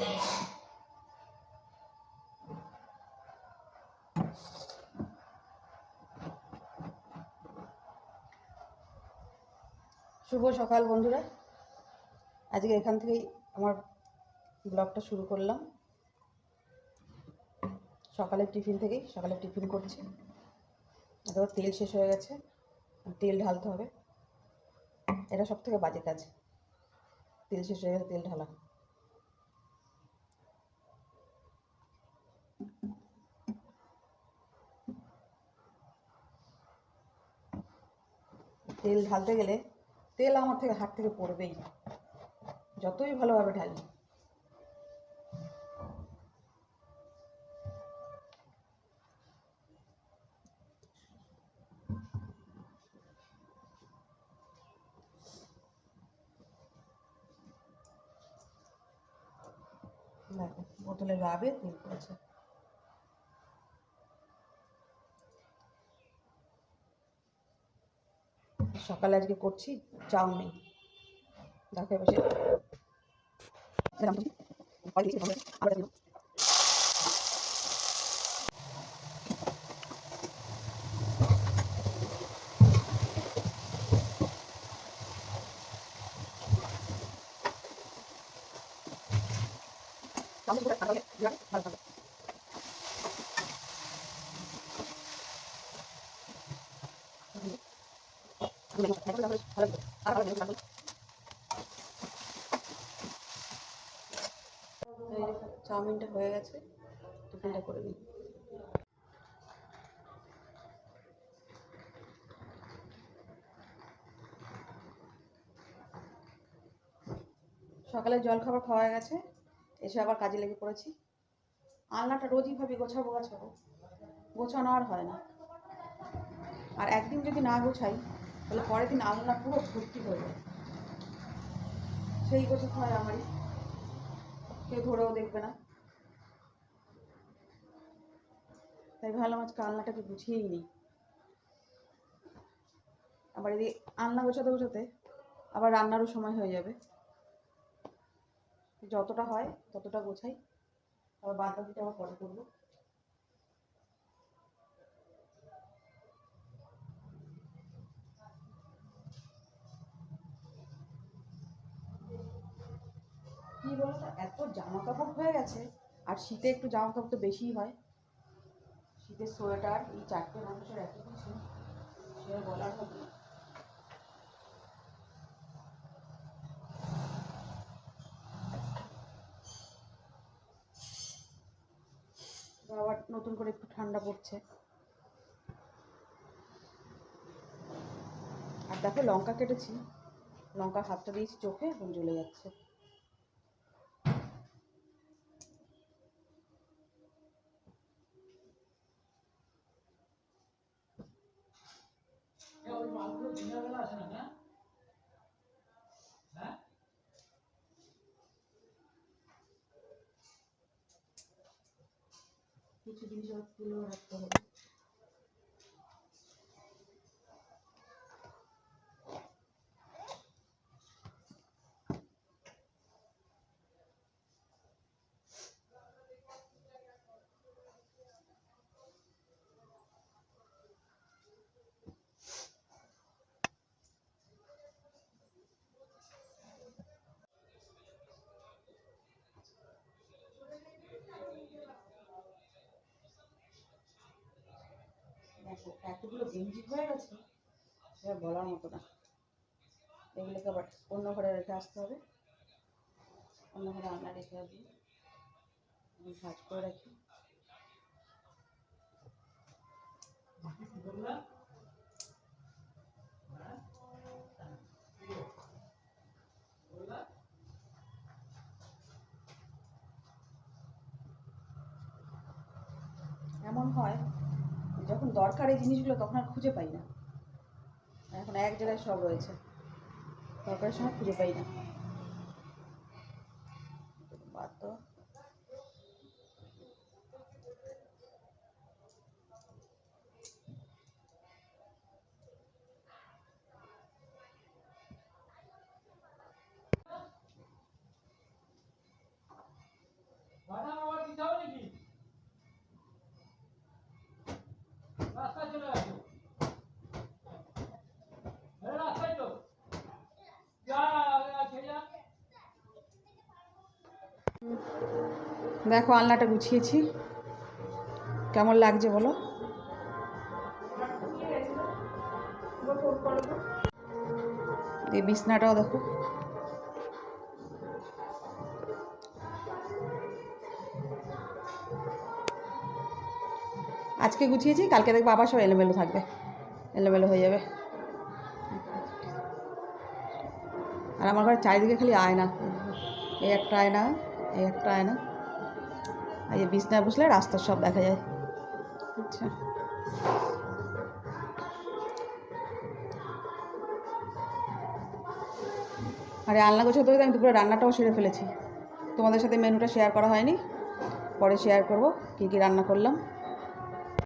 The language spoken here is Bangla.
শুভ সকাল বন্ধুরা। আজকে এখান থেকেই আমার ব্লগটা শুরু করলাম। সকালের টিফিন থেকেই, সকালে টিফিন করছি। এবার তেল শেষ হয়ে গেছে, তেল ঢালতে হবে। এটা সব থেকে বাজে কাজ। তেল শেষ হয়ে গেছে, তেল ঢালা। তেল ঢালতে গেলে তেল আমার থেকে হাত থেকে পড়বেই যতই ভালোভাবে ঢালি। দেখো, বোতলে গাবে তেল পড়েছে। সকালে আজকে করছি চাউমিন দেখো বসে ভালো থাকবে চাউমিনটা হয়ে গেছে, টিফিনটা করে দিই সকালে জল খাবার খাওয়া গেছে, এসে আবার কাজে লেগে পড়েছি। আলনাটা রোজই ভাবি গোছাবো গোছাবো। গোছানো আর হয় না। আর একদিন যদি না গোছাই তাহলে পরের দিন আলনা পুরো ভর্তি হয়ে যায়। সেই গোছাতে হয় আমারই। কেউ ধরেও দেখবে না। তাই ভাবলাম আজকে আলনাটাকে গুছিয়েই নিই। আবার এদিকে আলনা গোছাতে গোছাতে আবার রান্নারও সময় হয়ে যাবে। যতটা হয় ততটা গোছাই। আবার বাদ বাকিটা আবার পরে করব কি বলতো এত জামা কাপড় হয়ে গেছে। আর শীতে একটু জামা কাপড় তো বেশিই হয়। শীতের সোয়েটার, এই চারটে মানুষের এত কিছু, সে বলার হবে আবার নতুন করে একটু ঠান্ডা পড়ছে। আর দেখো লঙ্কা কেটেছি। লঙ্কা হাতটা দিয়েছি চোখে, এখন জ্বলে যাচ্ছে। কিছু জিনিস তুলেও রাখতে হবে। এতগুলো গেঞ্জি হয়ে গেছে, সেটা বলার মতো না। এগুলোকে আবার অন্য ঘরে রেখে আসতে হবে। অন্য ঘরে আলনা রেখে আসবি। আমি ভাজ করে রাখি। এমন হয় যখন দরকার এই জিনিসগুলো, তখন আর খুঁজে পাই না। এখন এক জায়গায় সব রয়েছে। দরকারের সময় খুঁজে পাই না। বাদ দেখো আলনাটা গুছিয়েছি। কেমন লাগছে বলো? এই বিছনাটাও দেখো। আজকে গুছিয়েছি, কালকে দেখব আবার সব এলোমেলো থাকবে। এলোমেলো হয়ে যাবে। আর আমার ঘরে চারিদিকে খালি আয়না। এই একটা আয়না, এই একটা আয়না। আর এই বিছনায় বসলে রাস্তা সব দেখা যায়। আচ্ছা। আরে আলনা গোছা তো আমি দুপুরে রান্নাটাও সেরে ফেলেছি। তোমাদের সাথে মেনুটা শেয়ার করা হয়নি। পরে শেয়ার করব, কি কি রান্না করলাম।